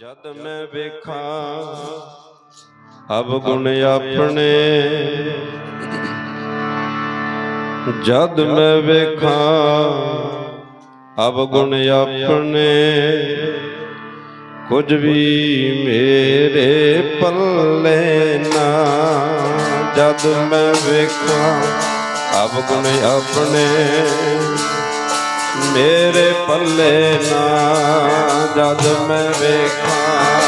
ਜਦ ਮੈਂ ਵੇਖਾਂ ਅਬ ਗੁਣ ਆਪਣੇ। ਜਦ ਮੈਂ ਵੇਖਾਂ ਅਬ ਗੁਣ ਆਪਣੇ। ਕੁਝ ਵੀ ਮੇਰੇ ਪੱਲੇ ਨਾ। ਜਦ ਮੈਂ ਵੇਖਾਂ ਅਬ ਗੁਣ ਆਪਣੇ। ਮੇਰੇ ਪੱਲੇ ਨਾ। ਜਦ ਮੈਂ ਵੇਖਾਂ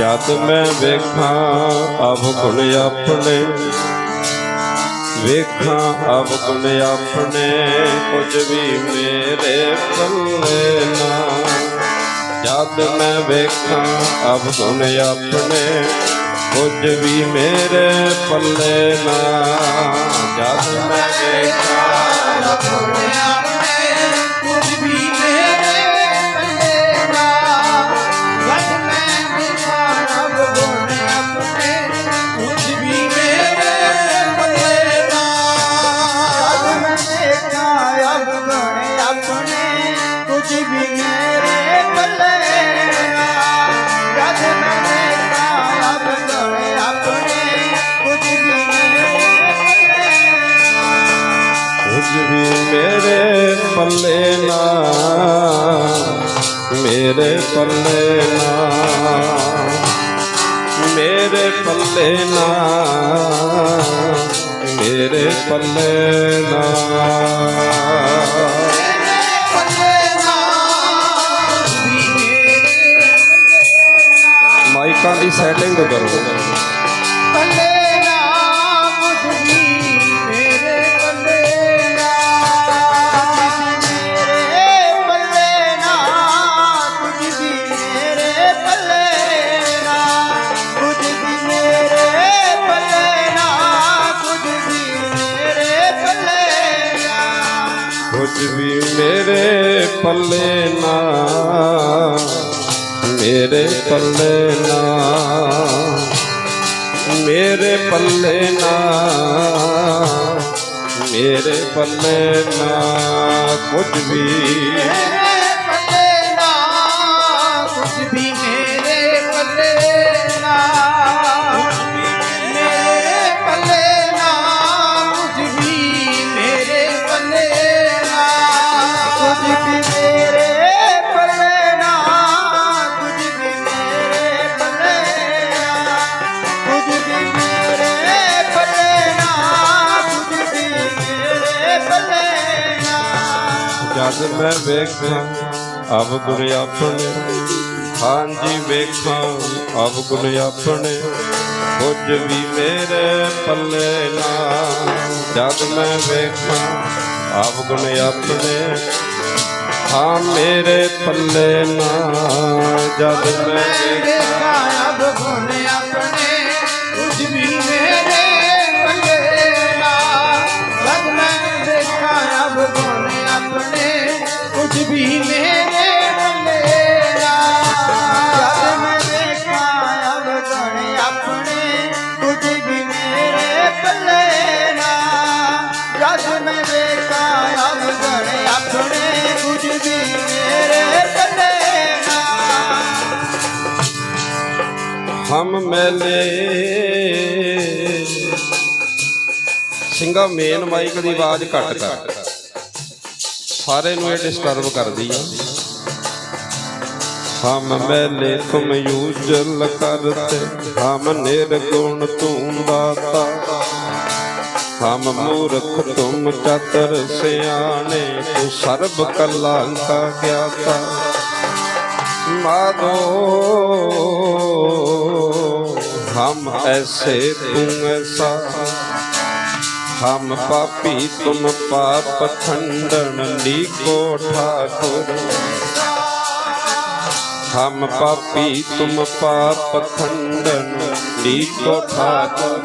ਜਦ ਮੈਂ ਵੇਖਾਂ, ਅਬ ਗੁਣ ਆਪਣੇ। ਵੇਖਾਂ, ਅਬ ਗੁਣ ਆਪਣੇ, ਕੁਝ ਵੀ ਮੇਰੇ ਪੱਲੇ ਨਾ। ਜਦ ਮੈਂ ਵੇਖਾਂ, ਅਬ ਗੁਣ ਆਪਣੇ, ਕੁਝ ਵੀ ਮੇਰੇ ਪੱਲੇ ਨਾ। ਜਦ ਮੈਂ ਵੇਖਾਂ ਕੁਝ ਮੇਰੇ ਮਾਈਕਾਂ ਦੀ ਸੈਟਿੰਗ ਕਰੋ। ਪੱਲੇ ਨਾ ਮੇਰੇ ਪੱਲੇ ਨਾ। ਮੇਰੇ ਪੱਲੇ ਨਾ ਮੇਰੇ ਪੱਲੇ ਨਾ ਕੁਝ ਵੀ। ਜਦ ਮੈਂ ਵੇਖਾਂ ਅਬ ਗੁਰ ਆਪਣੇ। ਹਾਂਜੀ, ਵੇਖਾਂ ਅਬ ਗੁਰ ਆਪਣੇ। ਕੁਝ ਵੀ ਮੇਰੇ ਪੱਲੇ ਨਾ, ਜਦ ਮੈਂ ਵੇਖਾਂ ਆਪ ਗੁਣ ਆਪਣੇ। ਹਾਂ, ਮੇਰੇ ਪੱਲੇ ਨਾ, ਜਦ ਮੈਂ ਵੇਖਾਂ ਦੇਖਾ ਗੁਣ ਆਪਣੇ। ਕੁਝ ਵੀ ਮੇਰੇ ਪੱਲੇ ਨਾ, ਜਦ ਮੈਂ ਦੇਖਾ ਅਬ ਗੁਣ ਹਮ ਮੈਲੇ। ਸਿੰਘਾ ਮੇਨ ਮਾਈਕ ਦੀ ਆਵਾਜ਼ ਘੱਟ ਕਰ। ਸਾਰੇ ਨੂੰ ਇਹ ਡਿਸਟਰਬ ਕਰਦੀ ਆ। ਹਮ ਮੈਲੇ ਤੁਮ ਯੂਜਲ ਕਰਤੇ, ਹਮ ਨਿਰਗੁਣ ਤੂੰ ਦਾਤਾ। ਹਮ ਮੂਰਖ ਤੁਮ ਚਤਰ ਸਿਆਣੇ, ਤੂੰ ਸਰਬ ਕਲਾ ਕਾ ਗਿਆਤਾ। ਮਾਧੋ ਹਮ ਐਸੇ ਤੂੰ ਐਸਾ। हम पापी, तुम पाप खंडन लीको ठाकुर। हम पापी, तुम पाप खंडन लीको ठाकुर।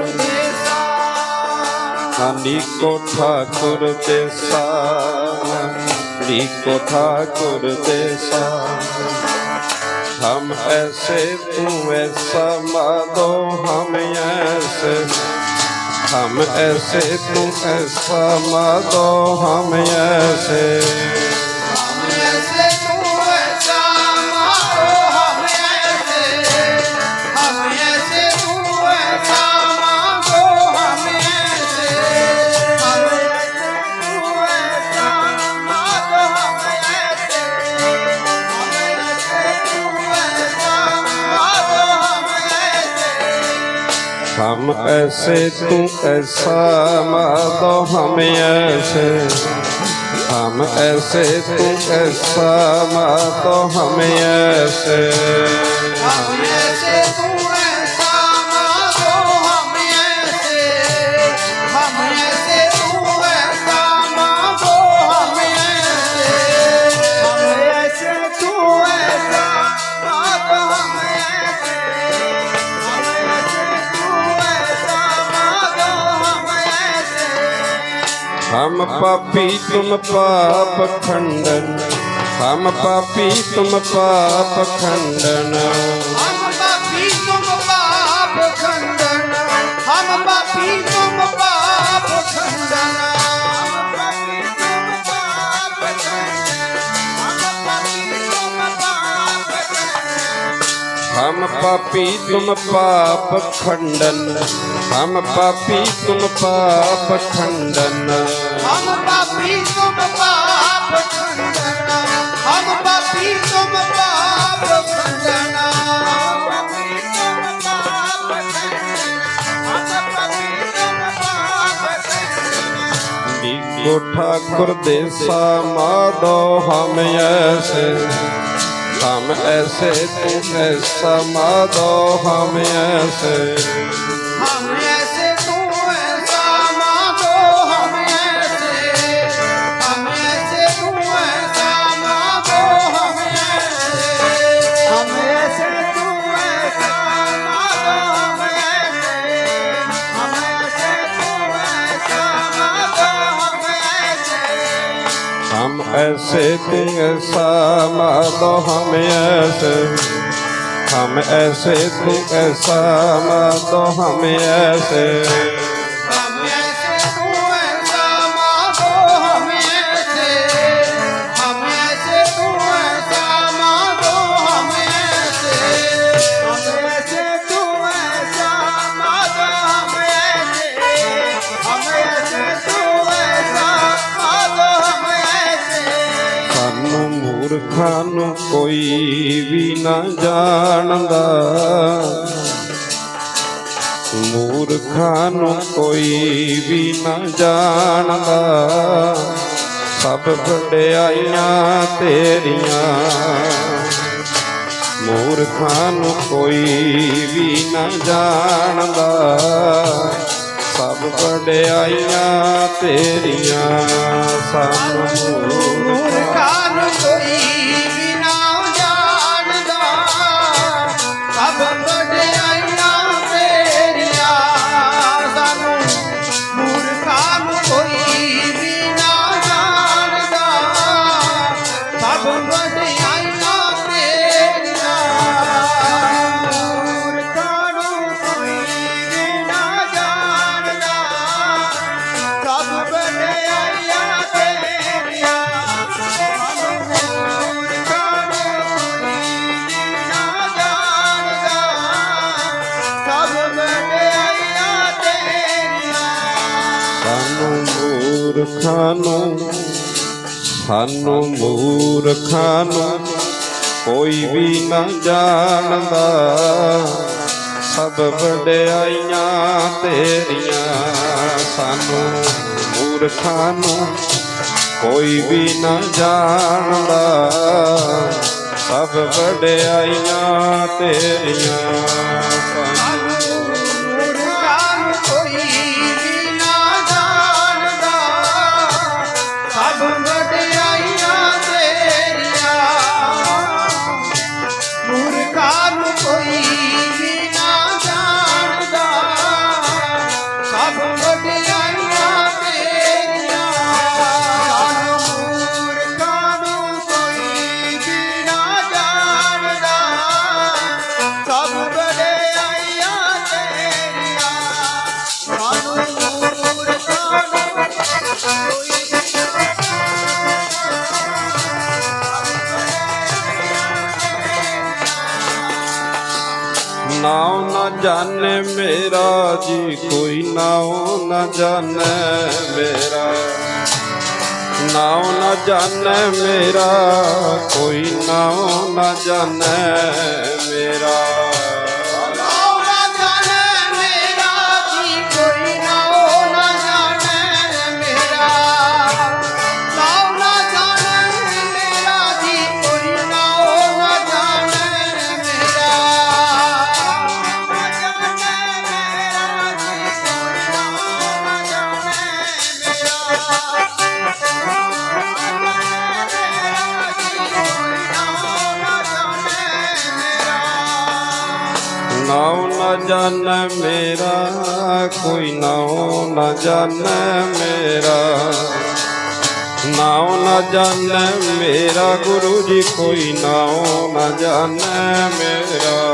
हाँ, लीको ठाकुर देसा लीको ठाकुर देसा हम ऐसे तू ऐसा मादो हम ऐसे हम ऐसे तू ऐसा माधो हम ऐसे हम ऐसे हम ऐसे तू ऐसा माधो हम ऐसे हम ऐसे तू ऐसा माधो हम ऐसे हम ऐसे तू ਹਮ ਪਾਪੀ ਤੁਮ ਪਾਪ ਖੰਡਨ ਹਮ ਪਾਪੀ ਤੁਮ ਪਾਪ ਖੰਡਨ। ਹਮ ਪਾਪੀ ਤੁਮ ਪਾਪ ਖੰਡਨ ਹਮ ਪਾਪੀ ਤੁਮ ਪਾਪ ਖੰਡਨ। ਹਮ ਪਾਪੀ ਤੁਮ ਪਾਪ ਖੰਡਨ ਹਮ ਪਾਪੀ ਤੁਮ ਪਾਪ ਖੰਡਨ ਹਮ ਪਾਪੀ ਤੁਮ ਪਾਪ ਖੰਡਨ ਹਮ ਪਾਪੀ ਤੁਮ ਪਾਪ ਖੰਡਨ ਕੋ ਠਾਕੁਰ ਦੇਸਾ ਮਾਦੋ ਹਮ ਐਸੇ ਹਮ ਐਸੇ ਤੂੰ ਐਸਾ ਮਾਦੋ ਹਮ ਐਸੇ ऐसे दिए सामा दो हम ऐसे हम ऐसे दिए सामा दो हम ऐसे ਮੂਰਖਾਂ ਕੋਈ ਵੀ ਨਾ ਜਾਣਦਾ। ਮੂਰਖਾਂ ਨੂੰ ਕੋਈ ਵੀ ਨਾ ਜਾਣਦਾ। ਸਭ ਵਡਿਆਈਆਂ ਤੇਰੀਆਂ। ਮੂਰਖਾਂ ਨੂੰ ਕੋਈ ਵੀ ਨਾ ਜਾਣਦਾ। ਸਭ ਵਡਿਆਈਆਂ ਤੇਰੀਆਂ। ਸਾਨੂੰ ਮੂਰਖਾਂ ਨੂੰ ਕੋਈ ਸਾਨੂੰ ਮੂਰਖਾਂ ਨੂੰ ਕੋਈ ਵੀ ਨਾ ਜਾਣਦਾ। ਸਭ ਵਡਿਆਈਆਂ ਤੇਰੀਆਂ ਸਾਨੂੰ ਮੂਰਖਾਂ ਨੂੰ ਕੋਈ ਵੀ ਨਾ ਜਾਣਦਾ। ਸਭ ਵਡਿਆਈਆਂ ਤੇਰੀਆਂ ਜਾਣੇ ਮੇਰਾ ਜੀ, ਕੋਈ ਨਾਉ ਨਾ ਜਾਣੇ ਮੇਰਾ। ਨਾਉ ਨਾ ਜਾਣੇ ਮੇਰਾ, ਕੋਈ ਨਾਉ ਨਾ ਜਾਣੇ ਮੇਰਾ। ਨਾਉ ਨਾ ਜਾਣੈ ਮੇਰਾ, ਕੋਈ ਨਾਉ ਨਾ ਜਾਣੈ ਮੇਰਾ। ਨਾਉ ਨਾ ਜਾਣੈ ਮੇਰਾ, ਗੁਰੂ ਜੀ, ਕੋਈ ਨਾਉ ਨਾ ਜਾਣੈ ਮੇਰਾ।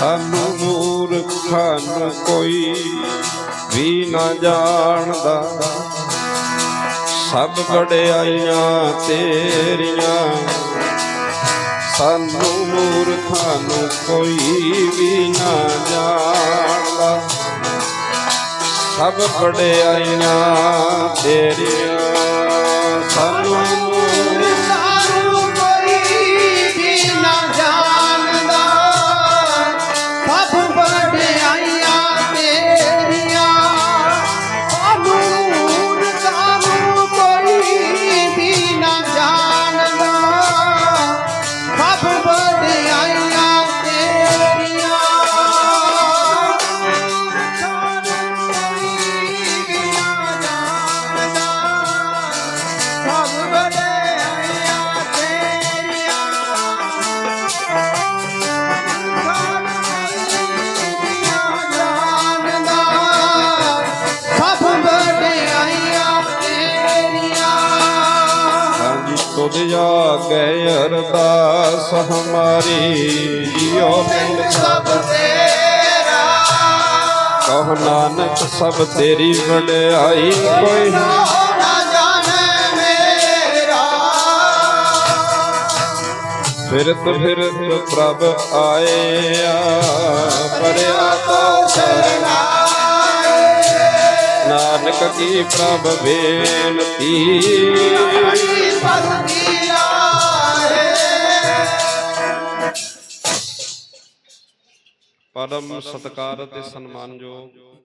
ਸਾਨੂੰ ਮੂਰਖਾਂ ਕੋਈ ਵੀ ਨਾ ਜਾਣਦਾ। ਸਭ ਵਡਿਆਈਆਂ ਤੇਰੀਆਂ, ਸਾਨੂੰ ਮੂਰਖਾਂ ਨੂੰ ਕੋਈ ਵੀ ਨਾ ਜਾਣਦਾ। ਸਭ ਵਡਿਆਈਆਂ ਤੇਰੀਆਂ ਤੁਧ ਜਾ ਅਰਦਾਸ, ਹਮਾਰੀ ਜਿਉ ਪਿੰਡ ਸਭ ਤੇਰਾ। ਕਹ ਨਾਨਕ, ਸਭ ਤੇਰੀ ਵਡਿਆਈ ਕੋਈ ਨਾ। ਜਾਣੇ ਮੇਰਾ ਫਿਰਤ ਫਿਰਤ ਪ੍ਰਭ ਆਇਆ ਪਰਿਆ ਤੋ ਨਾਨਕ ਕੀ ਪ੍ਰਭ ਬੇਨਤੀ? ਪਰਮ ਸਤਕਾਰ ਅਤੇ ਸਨਮਾਨਯੋਗ